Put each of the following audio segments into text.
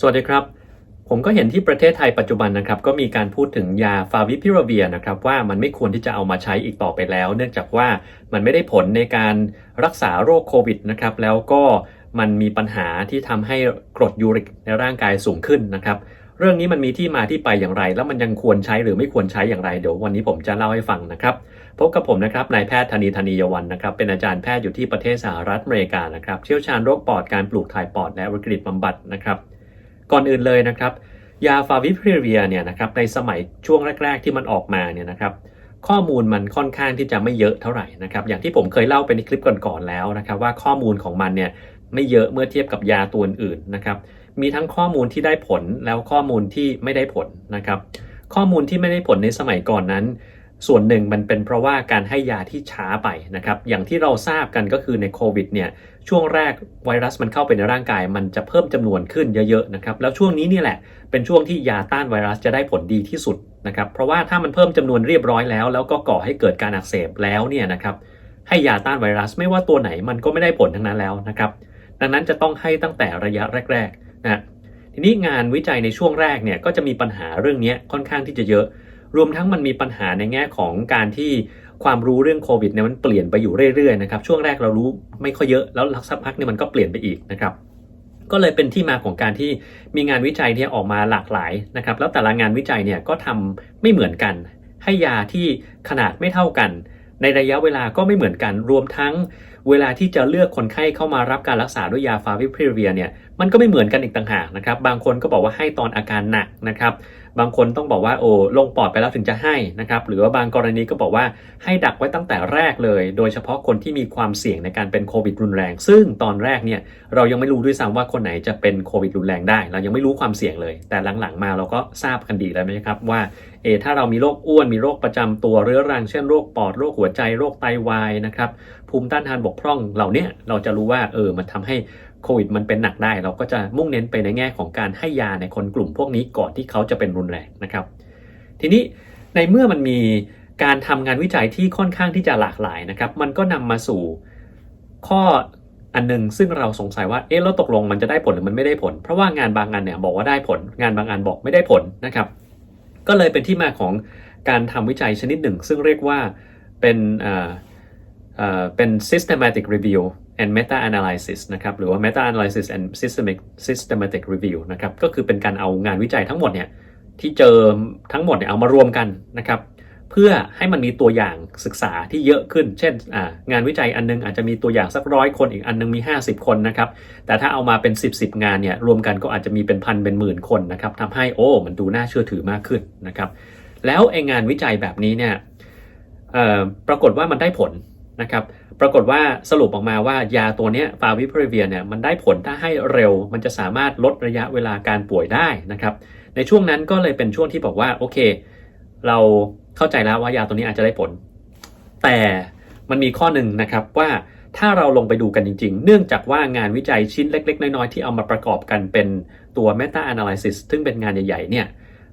สวัสดีครับ ผมก็เห็นที่ประเทศไทยปัจจุบันนะครับ ก็มีการพูดถึงยาฟาวิพิราเวียนะครับ ว่ามันไม่ควรที่จะเอามาใช้อีกต่อไปแล้ว เนื่องจากว่ามันไม่ได้ผลในการรักษาโรคโควิดนะครับ แล้วก็มันมีปัญหาที่ทำให้กรดยูริกในร่างกายสูงขึ้นนะครับ เรื่องนี้มันมีที่มาที่ไปอย่างไร แล้วมันยังควรใช้หรือไม่ควรใช้อย่างไรเดี๋ยววันนี้ผมจะเล่าให้ฟังนะครับพบกับผมนะครับนายแพทย์ธนีธนียวันนะครับ เป็นอาจารย์แพทย์อยู่ที่ประเทศสหรัฐอเมริกานะครับ เชี่ยวชาญโรคปอดการปลูกถ่ายปอดและวิกฤตบำบัดนะครับ ก่อนอื่นเลยนะครับ ยาฟาวิพิเวียเนี่ยนะครับในสมัยช่วงแรก ๆ ที่มันออกมาเนี่ยนะครับข้อมูลมันค่อนข้างที่จะไม่เยอะเท่าไหร่นะครับอย่างที่ผมเคยเล่าไปในคลิปก่อนๆแล้วนะครับว่าข้อมูลของมันเนี่ยไม่เยอะเมื่อเทียบกับยาตัวอื่นนะครับมีทั้งข้อมูลที่ได้ผลแล้วข้อมูลที่ไม่ได้ผลนะครับข้อมูลที่ไม่ได้ผลในสมัยก่อนนั้น ส่วนหนึ่งมันเป็นเพราะว่าการให้ยาที่ช้าไปนะครับอย่างที่เราทราบกันก็คือในโควิดเนี่ย ช่วงแรกไวรัสมันเข้าไปในร่างกาย มันจะเพิ่มจำนวนขึ้นเยอะๆนะครับแล้วช่วงนี้นี่แหละเป็นช่วงที่ยาต้านไวรัสจะได้ผลดีที่สุดนะครับเพราะว่าถ้ามันเพิ่มจำนวนเรียบร้อยแล้ว แล้วก็ก่อให้เกิดการอักเสบแล้วเนี่ยนะครับให้ยาต้านไวรัสไม่ว่าตัวไหนมันก็ไม่ได้ผลทั้งนั้นแล้วนะครับดังนั้นจะต้องให้ตั้งแต่ระยะแรกๆนะทีนี้งานวิจัยในช่วงแรกเนี่ยก็จะมีปัญหาเรื่องนี้ค่อนข้างที่จะเยอะ รวมทั้งมันมีปัญหาในแง่ของการที่ ความรู้เรื่องโควิดเนี่ยมันเปลี่ยนไปอยู่เรื่อยๆนะครับช่วงแรกเรารู้ไม่ค่อยเยอะแล้วสักพักเนี่ยมันก็เปลี่ยนไปอีกนะครับก็เลยเป็นที่มาของการที่มีงานวิจัยเนี่ออกมาหลากหลายนะครับแล้วแต่ละงานวิจัยเนี่ยก็ทำไม่เหมือนกัน ให้ยาที่ขนาดไม่เท่ากัน ในระยะเวลาก็ไม่เหมือนกัน รวมทั้งเวลาที่จะเลือกคนไข้เข้ามารับการรักษาด้วยยาฟาวิพิเวียเนี่ยมันก็ไม่เหมือนกันอีกต่างหากนะครับบางคนก็บอกว่าให้ตอนอาการหนักนะครับ บางคนต้องบอกว่าโอ้ลงปอดไปแล้วถึงจะให้นะครับหรือว่าบางกรณีก็บอกว่าให้ดักไว้ตั้งแต่แรกเลย โดยเฉพาะคนที่มีความเสี่ยงในการเป็นโควิดรุนแรง ซึ่งตอนแรกเนี่ยเรายังไม่รู้ด้วยซ้ำว่าคนไหนจะเป็นโควิดรุนแรงได้ เรายังไม่รู้ความเสี่ยงเลย แต่หลังๆมาเราก็ทราบกันดีแล้วนะครับว่าเอถ้าเรามีโรคอ้วนมีโรคประจำตัวเรื้อรังเช่นโรคปอดโรคหัวใจโรคไตวายนะครับภูมิต้านทานบกพร่องเหล่านี้เราจะรู้ว่าเออมันทำให้ โควิดมันเป็นหนักได้ เราก็จะมุ่งเน้นไปในแง่ของการให้ยาในคนกลุ่มพวกนี้ก่อนที่เขาจะเป็นรุนแรงนะครับ ทีนี้ในเมื่อมันมีการทำงานวิจัยที่ค่อนข้างที่จะหลากหลายนะครับ มันก็นำมาสู่ข้ออันหนึงซึ่งเราสงสัยว่า เอ๊ะแล้วตกลงมันจะได้ผลหรือมันไม่ได้ผล เพราะว่างานบางงานเนี่ยบอกว่าได้ผล งานบางงานบอกไม่ได้ผลนะครับ ก็เลยเป็นที่มาของการทำวิจัยชนิดหนึ่ง ซึ่งเรียกว่าเป็นเอ่อเอ่อเป็น systematic review and meta analysis นะครับหรือว่า meta analysis and systemic systematic review นะครับก็คือเป็นการเอางานวิจัยทั้งหมดเนี่ยที่เจอทั้งหมดเนี่ยเอามารวมกันนะครับเพื่อให้มันมีตัวอย่างศึกษาที่เยอะขึ้น เช่นงานวิจัยอันนึงอาจจะมีตัวอย่างสักร้อยคนอีกอันนึงมี 50 คนนะครับแต่ถ้าเอามาเป็น 10 10งานเนี่ยรวมกันก็อาจจะมีเป็นพันเป็นหมื่นคนนะครับทำให้โอ้มันดูน่าเชื่อถือมากขึ้นนะครับแล้วไองานวิจัยแบบนี้เนี่ยปรากฏว่ามันได้ผล นะครับ ปรากฏว่าสรุปออกมาว่ายาตัวนี้ฟาวิพริเวียเนี่ยมันได้ผลถ้าให้เร็ว มันจะสามารถลดระยะเวลาการป่วยได้นะครับ ในช่วงนั้นก็เลยเป็นช่วงที่บอกว่าโอเค เราเข้าใจแล้วว่ายาตัวนี้อาจจะได้ผล แต่มันมีข้อหนึ่งนะครับว่าถ้าเราลงไปดูกันจริง ๆ เนื่องจากว่างานวิจัยชิ้นเล็ก ๆ น้อย ๆ ที่เอามาประกอบกันเป็นตัว meta analysis ซึ่งเป็นงานใหญ่ ๆ เนี่ย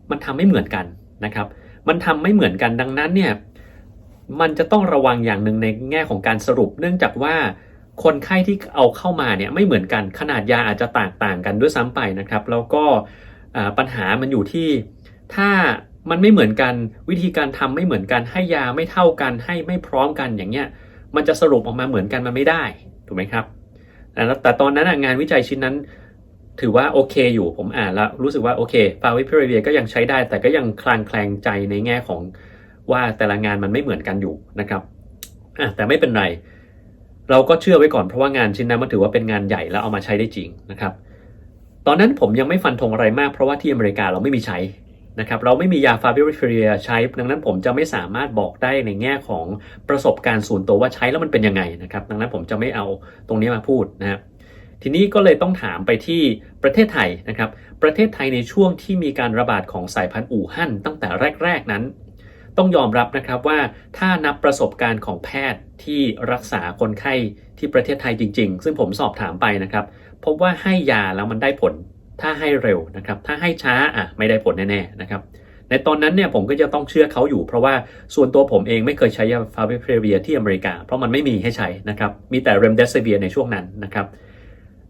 มันทำไม่เหมือนกันนะครับ มันทำไม่เหมือนกันดังนั้นเนี่ย มันจะต้องระวังอย่างหนึ่งในแง่ของการสรุป เนื่องจากว่าคนไข้ที่เอาเข้ามาเนี่ยไม่เหมือนกันขนาดยาอาจจะแต่างต่างกันด้วยซ้ำไปนะครับ แล้วก็ปัญหามันอยู่ที่ถ้ามันไม่เหมือนกันวิธีการทำไม่เหมือนกันให้ยาไม่เท่ากันให้ไม่พร้อมกันอย่างเงี้ยมันจะสรุปออกมาเหมือนกันมันไม่ได้ถูกไหมครับแต่ตอนนั้นงานวิจัยชิ้นนั้นถือว่าโอเคอยู่ผมอ่านแล้วรู้สึกว่าโอเคฟาวิพิเรียก็ยังใช้ได้ แต่ก็ยังคลางแคลงใจในแง่ของ ว่าแต่ละงานมันไม่เหมือนกันอยู่นะครับแต่ไม่เป็นไร เราก็เชื่อไว้ก่อนเพราะว่างานชิ้นนั้นมันถือว่าเป็นงานใหญ่แล้วเอามาใช้ได้จริงนะครับ ตอนนั้นผมยังไม่ฟันธงอะไรมากเพราะว่าที่อเมริกาเราไม่มีใช้นะครับเราไม่มียาฟาบิริเรียใช้ ดังนั้นผมจะไม่สามารถบอกได้ในแง่ของประสบการณ์ส่วนตัวว่าใช้แล้วมันเป็นยังไงนะครับ ดังนั้นผมจะไม่เอาตรงนี้มาพูดนะครับทีนี้ก็เลยต้องถามไปที่ประเทศไทยนะครับ ประเทศไทยในช่วงที่มีการระบาดของสายพันธุ์อู่ฮั่นตั้งแต่แรก ๆนั้น ต้องยอมรับนะครับว่าถ้านับประสบการณ์ของแพทย์ที่รักษาคนไข้ที่ประเทศไทยจริง ๆ ซึ่งผมสอบถามไปนะครับพบว่าให้ยาแล้วมันได้ผล ถ้าให้เร็วนะครับ ถ้าให้ช้าอะไม่ได้ผลแน่ๆนะครับ ในตอนนั้นเนี่ยผมก็จะต้องเชื่อเขาอยู่ เพราะว่าส่วนตัวผมเองไม่เคยใช้ยาฟาวิเพเวียที่อเมริกา เพราะมันไม่มีให้ใช้นะครับ มีแต่เรมเดสเวียในช่วงนั้นนะครับ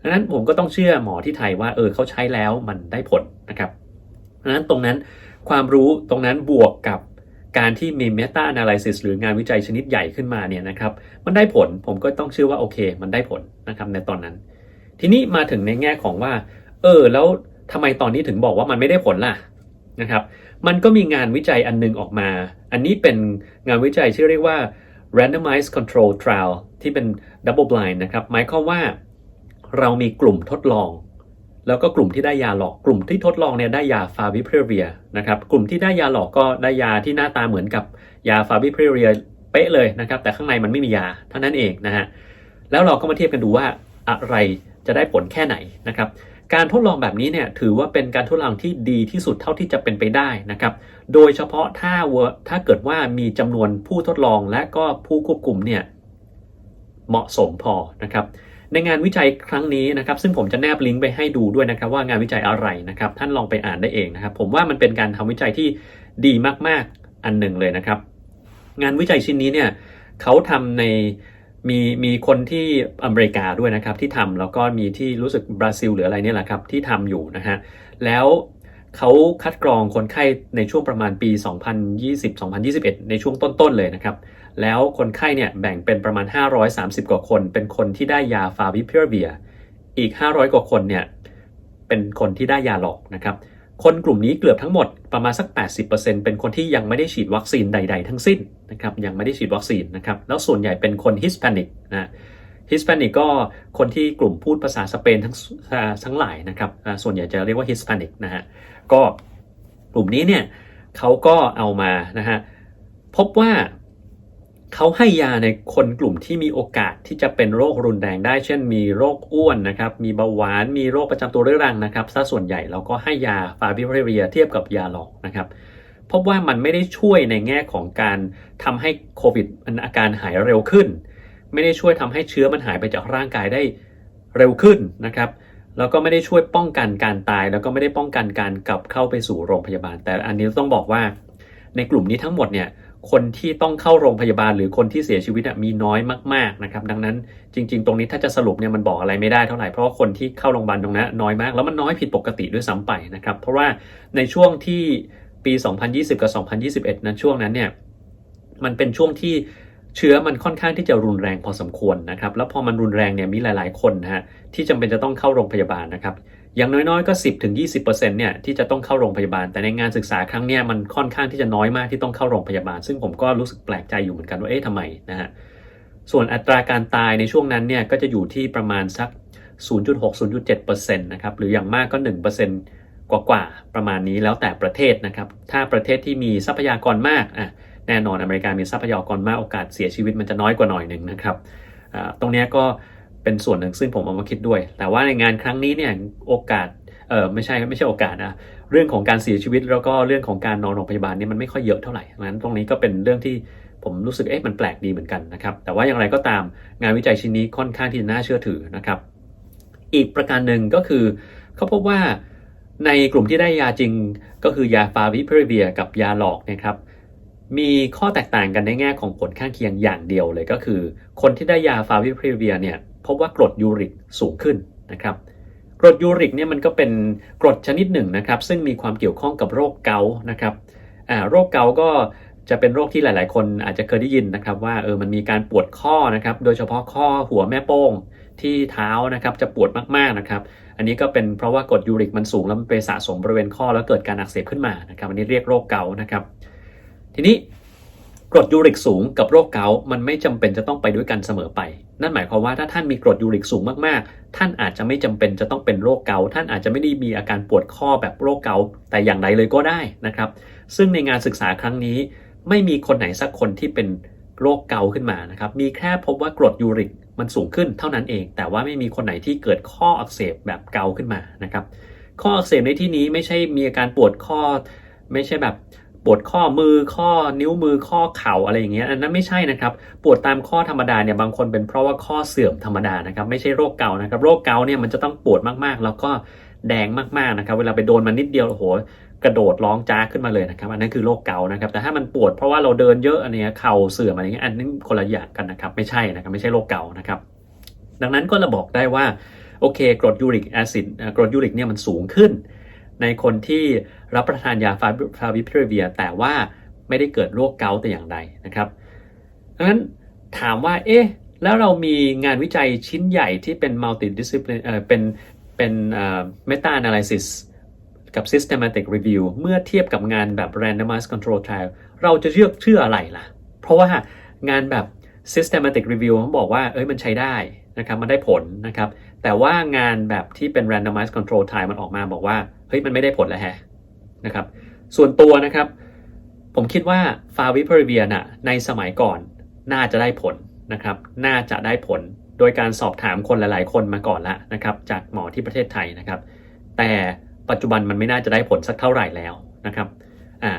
ดังนั้นผมก็ต้องเชื่อหมอที่ไทยว่าเออเขาใช้แล้วมันได้ผลนะครับดังนั้นตรงนั้นความรู้ตรงนั้นบวกกับ การที่มี Meta Analysis หรืองานวิจัยชนิดใหญ่ขึ้นมาเนี่ยนะครับมันได้ผลผมก็ต้องเชื่อว่าโอเค มันได้ผลนะครับในตอนนั้น ทีนี้มาถึงในแง่ของว่า เออ แล้วทำไมตอนนี้ถึงบอกว่ามันไม่ได้ผลล่ะนะครับมันก็มีงานวิจัยอันนึงออกมา อันนี้เป็นงานวิจัยที่เรียกว่า randomized control trial ที่เป็น double blind นะครับหมายความว่าเรามีกลุ่มทดลอง แล้วก็กลุ่มที่ได้ยาหลอกกลุ่มที่ทดลองเนี่ยได้ยาฟาวิพิเรียนะครับกลุ่มที่ได้ยาหลอกก็ได้ยาที่หน้าตาเหมือนกับยาฟาวิพิเรียเป๊ะเลยนะครับ แต่ข้างในมันไม่มียาเท่านั้นเองนะฮะแล้วเราก็มาเทียบกันดูว่าอะไรจะได้ผลแค่ไหนนะครับ การทดลองแบบนี้เนี่ยถือว่าเป็นการทดลองที่ดีที่สุดเท่าที่จะเป็นไปได้นะครับ โดยเฉพาะถ้าถ้าเกิดว่ามีจำนวนผู้ทดลองและก็ผู้ควบคุมเนี่ยเหมาะสมพอนะครับ ในงานวิจัยครั้งนี้นะครับ ซึ่งผมจะแนบลิงก์ไปให้ดูด้วยนะครับ ว่างานวิจัยอะไรนะครับ ท่านลองไปอ่านได้เองนะครับ ผมว่ามันเป็นการทำวิจัยที่ดีมากๆอันหนึ่งเลยนะครับ งานวิจัยชิ้นนี้เนี่ยเขาทำในมีมีคนที่อเมริกาด้วยนะครับ ที่ทำแล้วก็มีที่รู้สึกบราซิลหรืออะไรเนี่ยแหละครับที่ทำอยู่นะฮะแล้วเขาคัดกรองคนไข้ในช่วงประมาณปี 2020-2021 ในช่วงต้นๆเลยนะครับ แล้วคนไข้เนี่ยแบ่งเป็นประมาณ 530 กว่าคน เป็นคนที่ได้ยาฟาวิพิราเวีย อีก 500 กว่าคนเนี่ยเป็นคนที่ได้ยาหลอกนะครับ คนกลุ่มนี้เกือบทั้งหมดประมาณสัก 80%เป็นคนที่ยังไม่ได้ฉีดวัคซีนใด ๆ ทั้งสิ้นนะครับยังไม่ได้ฉีดวัคซีนนะครับแล้วส่วนใหญ่เป็นคนฮิสแปนิกนะฮิสแปนิกก็คนที่กลุ่มพูดภาษาสเปนทั้งทั้งหลายนะครับ ส่วนใหญ่จะเรียกว่าฮิสแปนิกนะฮะก็กลุ่มนี้เนี่ยเขาก็เอามานะฮะพบว่า เขาให้ยาในคนกลุ่มที่มีโอกาสที่จะเป็นโรครุนแรงได้ เช่น มีโรคอ้วนนะครับ มีเบาหวาน มีโรคประจำตัวเรื้อรังนะครับซะส่วนใหญ่เราก็ให้ยาฟาวิพิเรียเทียบกับยาหลอกนะครับพบว่ามันไม่ได้ช่วยในแง่ของการทำให้โควิดมันอาการหายเร็วขึ้น ไม่ได้ช่วยทำให้เชื้อมันหายไปจากร่างกายได้เร็วขึ้นนะครับ แล้วก็ไม่ได้ช่วยป้องกันการตาย แล้วก็ไม่ได้ป้องกันการกลับเข้าไปสู่โรงพยาบาล แต่อันนี้ต้องบอกว่าในกลุ่มนี้ทั้งหมดเนี่ย คนที่ต้องเข้าโรงพยาบาลหรือคนที่เสียชีวิตมีน้อยมากๆนะครับดังนั้นจริง ๆ ตรงนี้ถ้าจะสรุปเนี่ยมันบอกอะไรไม่ได้เท่าไหร่เพราะว่าคนที่เข้าโรงพยาบาลตรงนั้นน้อยมาก แล้วมันน้อยผิดปกติด้วยซ้ำไปนะครับเพราะว่าในช่วงที่ปี 2020 กับ 2021 นั้นช่วงนั้นเนี่ยมันเป็นช่วงที่เชื้อมันค่อนข้างที่จะรุนแรงพอสมควรนะครับแล้วพอมันรุนแรงเนี่ยมีหลาย ๆ คนนะฮะที่จำเป็นจะต้องเข้าโรงพยาบาลนะครับ อย่างน้อยๆก็ 10ถึง20%เนี่ยที่จะต้องเข้าโรงพยาบาล แต่ในงานศึกษาครั้งเนี้ยมันค่อนข้างที่จะน้อยมากที่ต้องเข้าโรงพยาบาล ซึ่งผมก็รู้สึกแปลกใจอยู่เหมือนกันว่าเอ๊ะทำไมนะฮะส่วนอัตราการตายในช่วงนั้นเนี่ยก็จะอยู่ที่ประมาณสัก 0.6-0.7%นะครับหรืออย่างมากก็ 1%กว่าๆประมาณนี้แล้วแต่ประเทศนะครับถ้าประเทศที่มีทรัพยากรมากอะแน่นอนอเมริกามีทรัพยากรมากโอกาสเสียชีวิตมันจะน้อยกว่าหน่อยหนึ่งนะครับตรงนี้ก็ เป็นส่วนหนึ่งซึ่งผมเอามาคิดด้วย แต่ว่าในงานครั้งนี้เนี่ยโอกาสเออไม่ใช่ไม่ใช่โอกาสนะเรื่องของการเสียชีวิตแล้วก็เรื่องของการนอนโรงพยาบาลนี่มันไม่ค่อยเยอะเท่าไหร่ดังนั้นตรงนี้ก็เป็นเรื่องที่ผมรู้สึกเอ๊ะมันแปลกดีเหมือนกันนะครับ แต่ว่าอย่างไรก็ตามงานวิจัยชิ้นนี้ค่อนข้างที่จะน่าเชื่อถือนะครับ อีกประการหนึ่งก็คือเขาพบว่าในกลุ่มที่ได้ยาจริงก็คือยาฟาวิพิริเวียกับยาหลอกนะครับ มีข้อแตกต่างกันในแง่ของผลข้างเคียงอย่างเดียวเลยก็คือ คนที่ได้ยาฟาวิพิริเวียเนี่ย พบว่ากรดยูริกสูงขึ้นนะครับกรดยูริกเนี่ยมันก็เป็นกรดชนิดหนึ่งนะครับ ซึ่งมีความเกี่ยวข้องกับโรคเกาต์นะครับโรคเกาต์ก็จะเป็นโรคที่หลาย ๆ คนอาจจะเคยได้ยินนะครับ ว่าเออมันมีการปวดข้อนะครับ โดยเฉพาะข้อหัวแม่โป้งที่เท้านะครับจะปวดมาก ๆ นะครับ อันนี้ก็เป็นเพราะว่ากรดยูริกมันสูงแล้วมันไปสะสมบริเวณข้อแล้วเกิดการอักเสบขึ้นมานะครับ อันนี้เรียกโรคเกาต์นะครับ ทีนี้ กรดยูริกสูงกับโรคเกาต์มันไม่จำเป็นจะต้องไปด้วยกันเสมอไป นั่นหมายความว่าถ้าท่านมีกรดยูริกสูงมากๆ ท่านอาจจะไม่จำเป็นจะต้องเป็นโรคเกาต์ท่านอาจจะไม่ได้มีอาการปวดข้อแบบโรคเกาต์แต่อย่างใดเลยก็ได้นะครับ ซึ่งในงานศึกษาครั้งนี้ ไม่มีคนไหนสักคนที่เป็นโรคเกาต์ขึ้นมานะครับ มีแค่พบว่ากรดยูริกมันสูงขึ้นเท่านั้นเอง แต่ว่าไม่มีคนไหนที่เกิดข้ออักเสบแบบเกาต์ขึ้นมานะครับ ข้ออักเสบในที่นี้ไม่ใช่มีอาการปวดข้อ ไม่ใช่แบบ ปวดข้อมือข้อนิ้วมือข้อเข่าอะไรอย่างเงี้ยอันนั้นไม่ใช่นะครับปวดตามข้อธรรมดาเนี่ยบางคนเป็นเพราะว่าข้อเสื่อมธรรมดานะครับไม่ใช่โรคเกานะครับโรคเกาเนี่ยมันจะต้องปวดมากๆ แล้วก็แดงมากๆนะครับเวลาไปโดนมันนิดเดียวโอ้โหกระโดดร้องจ้าขึ้นมาเลยนะครับอันนั้นคือโรคเกานะครับแต่ถ้ามันปวดเพราะว่าเราเดินเยอะอันนี้เข่าเสื่อมอะไรเงี้ยอันนี้คนละอย่างกันนะครับไม่ใช่นะครับไม่ใช่โรคเกานะครับดังนั้นก็เราบอกได้ว่าโอเคกรดยูริกแอซิดกรดยูริกเนี่ยมันสูงขึ้น ในคนที่รับประทานยาฟาวิพิรเวีย แต่ว่าไม่ได้เกิดโรคเกาต์แต่อย่างใดนะครับดังนั้นถามว่าเอ๊ะแล้วเรามีงานวิจัยชิ้นใหญ่ที่เป็น multidiscipline เป็นเป็นเอ่อ meta analysis กับ systematic review เมื่อเทียบกับงานแบบ randomized control trial เราจะเลือกเชื่ออะไรล่ะ เพราะว่างานแบบ systematic review เขาบอกว่าเอ้ยมันใช้ได้ นะครับมันได้ผลนะครับ แต่ว่างานแบบที่เป็น randomized control trial มันออกมาบอกว่าเฮ้ยมันไม่ได้ผลแล้วแฮะนะครับ ส่วนตัวนะครับ ผมคิดว่าฟาวิพริเวียน่ะในสมัยก่อนน่าจะได้ผลนะครับ น่าจะได้ผลโดยการสอบถามคนหลาย ๆ คนมาก่อนล้วนะครับ จากหมอที่ประเทศไทยนะครับ แต่ปัจจุบันมันไม่น่าจะได้ผลสักเท่าไหร่แล้วนะครับอ่า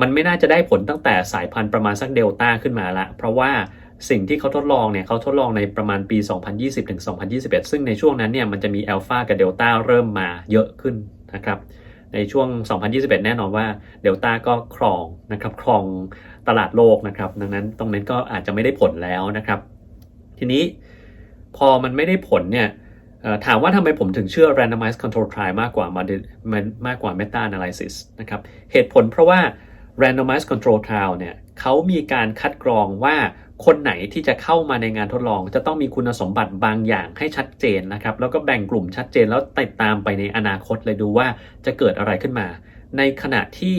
มันไม่น่าจะได้ผลตั้งแต่สายพันธุ์ประมาณสักเดลต้าขึ้นมาละเพราะว่า สิ่งที่เขาทดลองเนี่ยเขาทดลองในประมาณปี 2020ถึง2021 ซึ่งในช่วงนั้นเนี่ยมันจะมีอัลฟากับเดลต้าเริ่มมาเยอะขึ้นนะครับในช่วง 2021 แน่นอนว่าเดลต้าก็ครองนะครับครองตลาดโลกนะครับดังนั้นตรงนั้นก็อาจจะไม่ได้ผลแล้วนะครับ ทีนี้พอมันไม่ได้ผลเนี่ยถามว่าทำไมผมถึงเชื่อ randomized control trial มากกว่า modi- มากกว่า meta analysis นะครับเหตุผลเพราะว่า randomized control trial เนี่ยเขามีการคัดกรองว่า คนไหนที่จะเข้ามาในงานทดลอง จะต้องมีคุณสมบัติบางอย่างให้ชัดเจนนะครับ แล้วก็แบ่งกลุ่มชัดเจนแล้วติดตามไปในอนาคตเลยดูว่าจะเกิดอะไรขึ้นมา ในขณะที่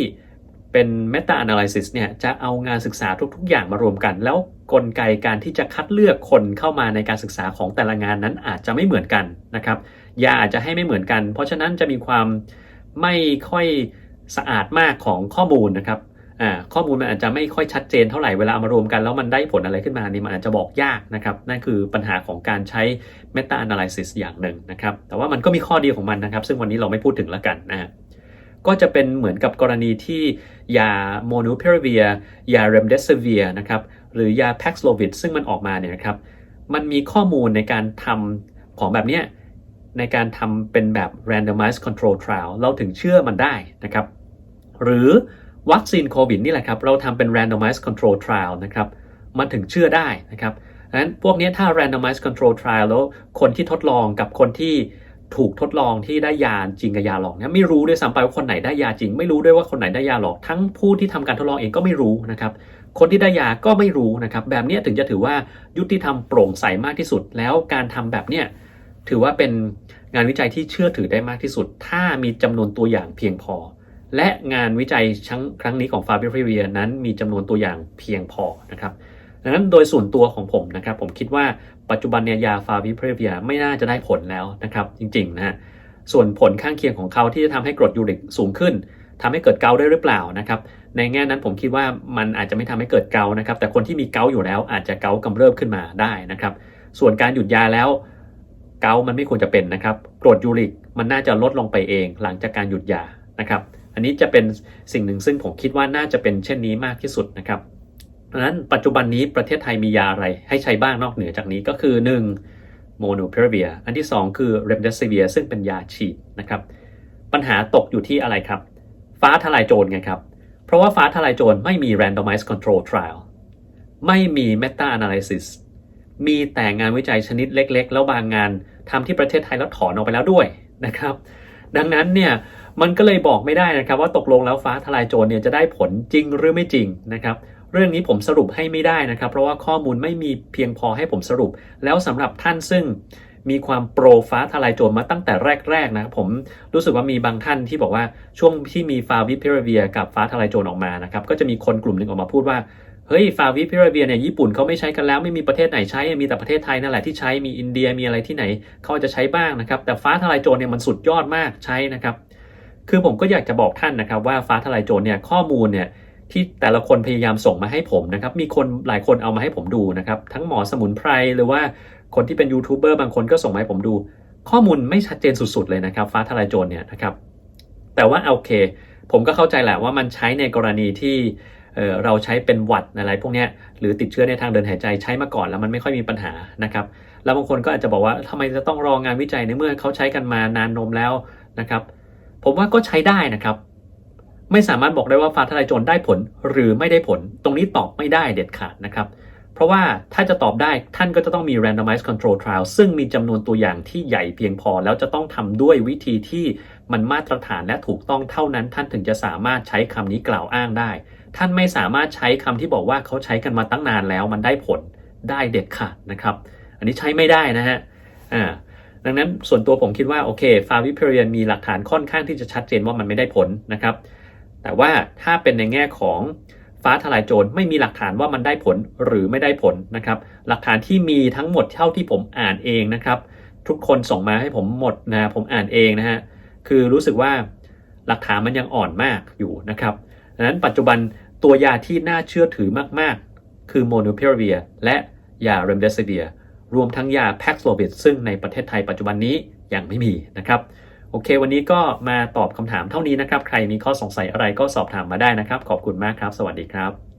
เป็น meta analysis เนี่ยจะเอางานศึกษาทุก ๆ อย่างมารวมกัน แล้วกลไกการที่จะคัดเลือกคนเข้ามาในการศึกษาของแต่ละงานนั้นอาจจะไม่เหมือนกันนะครับยาอาจจะให้ไม่เหมือนกัน เพราะฉะนั้นจะมีความไม่ค่อยสะอาดมากของข้อมูลนะครับ อ่าข้อมูลมันอาจจะไม่ค่อยชัดเจนเท่าไหร่เวลาเอามารวมกันแล้วมันได้ผลอะไรขึ้นมานี่มันอาจจะบอกยากนะครับนั่นคือปัญหาของการใช้ meta analysis อย่างหนึ่งนะครับแต่ว่ามันก็มีข้อดีของมันนะครับ ซึ่งวันนี้เราไม่พูดถึงแล้วกันนะฮะก็จะเป็นเหมือนกับกรณีที่ยาโมนูพิราเวียยาเรมเดสเวียนะครับหรือยาแพ็กโลวิดซึ่งมันออกมาเนี่ยนะครับมันมีข้อมูลในการทำของแบบเนี้ยในการทำเป็นแบบ randomized control trial เราถึงเชื่อมันได้นะครับ หรือ วัคซีนโควิดนี่แหละครับ เราทำเป็น randomized control trial นะครับ มันถึงเชื่อได้นะครับดังนั้นพวกนี้ถ้า randomized control trial แล้วคนที่ทดลองกับคนที่ถูกทดลองที่ได้ยาจริงกับยาหลอกเนี่ยไม่รู้ด้วยซ้ำไปว่าคนไหนได้ยาจริง ไม่รู้ด้วยว่าคนไหนได้ยาหลอก ทั้งผู้ที่ทำการทดลองเองก็ไม่รู้นะครับคนที่ได้ยาก็ไม่รู้นะครับแบบนี้ถึงจะถือว่ายุติธรรมโปร่งใสมากที่สุด แล้วการทำแบบเนี้ยถือว่าเป็นงานวิจัยที่เชื่อถือได้มากที่สุด ถ้ามีจำนวนตัวอย่างเพียงพอ และงานวิจัยชั้นครั้งนี้ของฟาบิฟิเวียนั้นมีจำนวนตัวอย่างเพียงพอนะครับดังนั้นโดยส่วนตัวของผมนะครับ ผมคิดว่าปัจจุบันเนี่ยยาฟาวิพิเวียไม่น่าจะได้ผลแล้วนะครับ จริงๆนะฮะส่วนผลข้างเคียงของเขาที่จะทำให้กรดยูริกสูงขึ้นทำให้เกิดเกาได้หรือเปล่านะครับ ในแง่นั้นผมคิดว่ามันอาจจะไม่ทำให้เกิดเกานะครับ แต่คนที่มีเกาอยู่แล้วอาจจะเกากำเริบขึ้นมาได้นะครับ ส่วนการหยุดยาแล้วเกามันไม่ควรจะเป็นนะครับกรดยูริกมันน่าจะลดลงไปเองหลังจากการหยุดยานะครับ นนี้จะเป็นสิ่งหนึ่งซึ่งผมคิดว่าน่าจะเป็นเช่นนี้มากที่สุดนะครับดังนั้นปัจจุบันนี้ประเทศไทยมียาอะไรให้ใช้บ้างนอกเหนือจากนี้ก็คือ 1. โมโนพิราเวียอันที่ 2 คือเรมเดซิเวียซึ่งเป็นยาฉีดนะครับปัญหาตกอยู่ที่อะไรครับ ฟ้าทลายโจรไงครับ เพราะว่าฟ้าทลายโจรไม่มี randomized control trial ไม่มี meta analysis มีแต่งานวิจัยชนิดเล็ก ๆ แล้วบางงานทำที่ประเทศไทยแล้วถอนออกไปแล้วด้วยนะครับ ดังนั้นเนี่ย มันก็เลยบอกไม่ได้นะครับว่าตกลงแล้วฟ้าทลายโจรเนี่ยจะได้ผลจริงหรือไม่จริงนะครับเรื่องนี้ผมสรุปให้ไม่ได้นะครับ เพราะว่าข้อมูลไม่มีเพียงพอให้ผมสรุป แล้วสำหรับท่านซึ่งมีความโปรฟ้าทลายโจรมาตั้งแต่แรกๆนะครับผมรู้สึกว่ามีบางท่านที่บอกว่าช่วงที่มีฟาวิพิราเวียกับฟ้าทลายโจรออกมานะครับก็จะมีคนกลุ่มหนึ่งออกมาพูดว่าเฮ้ยฟาวิพิราเวียเนี่ยญี่ปุ่นเขาไม่ใช้กันแล้วไม่มีประเทศไหนใช้มีแต่ประเทศไทยนั่นแหละที่ใช้มีอินเดียมีอะไรที่ไหนเขาจะใช้บ้างนะครับแต่ฟ้าทลายโจรเนี่ยมันสุดยอดมากใช้นะครับ คือผมก็อยากจะบอกท่านนะครับว่าฟ้าทลายโจรเนี่ยข้อมูลเนี่ยที่แต่ละคนพยายามส่งมาให้ผมนะครับมีคนหลายคนเอามาให้ผมดูนะครับทั้งหมอสมุนไพรหรือว่าคนที่เป็นยูทูบเบอร์บางคนก็ส่งมาให้ผมดู ข้อมูลไม่ชัดเจนสุดๆเลยนะครับ ฟ้าทลายโจรเนี่ยนะครับแต่ว่าโอเค ผมก็เข้าใจแหละว่ามันใช้ในกรณีที่เเราใช้เป็นหวัดอะไรพวกนี้หรือติดเชื้อในทางเดินหายใจใช้มาก่อนแล้วมันไม่ค่อยมีปัญหานะครับแล้วบางคนก็อาจจะบอกว่าทำไมจะต้องรองานวิจัยในเมื่อเขาใช้กันมานานนมแล้วนะครับ ผมว่าก็ใช้ได้นะครับ ไม่สามารถบอกได้ว่าฟ้าทลายโจรได้ผลหรือไม่ได้ผล ตรงนี้ตอบไม่ได้เด็ดขาดนะครับ เพราะว่าถ้าจะตอบได้ท่านก็จะต้องมี randomized control trial ซึ่งมีจำนวนตัวอย่างที่ใหญ่เพียงพอ แล้วจะต้องทำด้วยวิธีที่มันมาตรฐานและถูกต้องเท่านั้น ท่านถึงจะสามารถใช้คำนี้กล่าวอ้างได้ ท่านไม่สามารถใช้คำที่บอกว่าเขาใช้กันมาตั้งนานแล้วมันได้ผลได้เด็ดขาดนะครับ อันนี้ใช้ไม่ได้นะฮะอ่า ดังนั้นส่วนตัวผมคิดว่าโอเคฟาวิเพเรียนมีหลักฐานค่อนข้างที่จะชัดเจนว่ามันไม่ได้ผลนะครับ แต่ว่าถ้าเป็นในแง่ของฟ้าทลายโจรไม่มีหลักฐานว่ามันได้ผลหรือไม่ได้ผลนะครับ หลักฐานที่มีทั้งหมดเท่าที่ผมอ่านเองนะครับ ทุกคนส่งมาให้ผมหมดนะผมอ่านเองนะฮะคือรู้สึกว่าหลักฐานมันยังอ่อนมากอยู่นะครับดังนั้นปัจจุบันตัวยาที่น่าเชื่อถือมากๆ คือโมโนพิราเวียและยาเรมเดซิเวีย รวมทั้งยาแพ็กโลบิดซึ่งในประเทศไทยปัจจุบันนี้ยังไม่มีนะครับ โอเค วันนี้ก็มาตอบคำถามเท่านี้นะครับ ใครมีข้อสงสัยอะไรก็สอบถามมาได้นะครับ ขอบคุณมากครับ สวัสดีครับ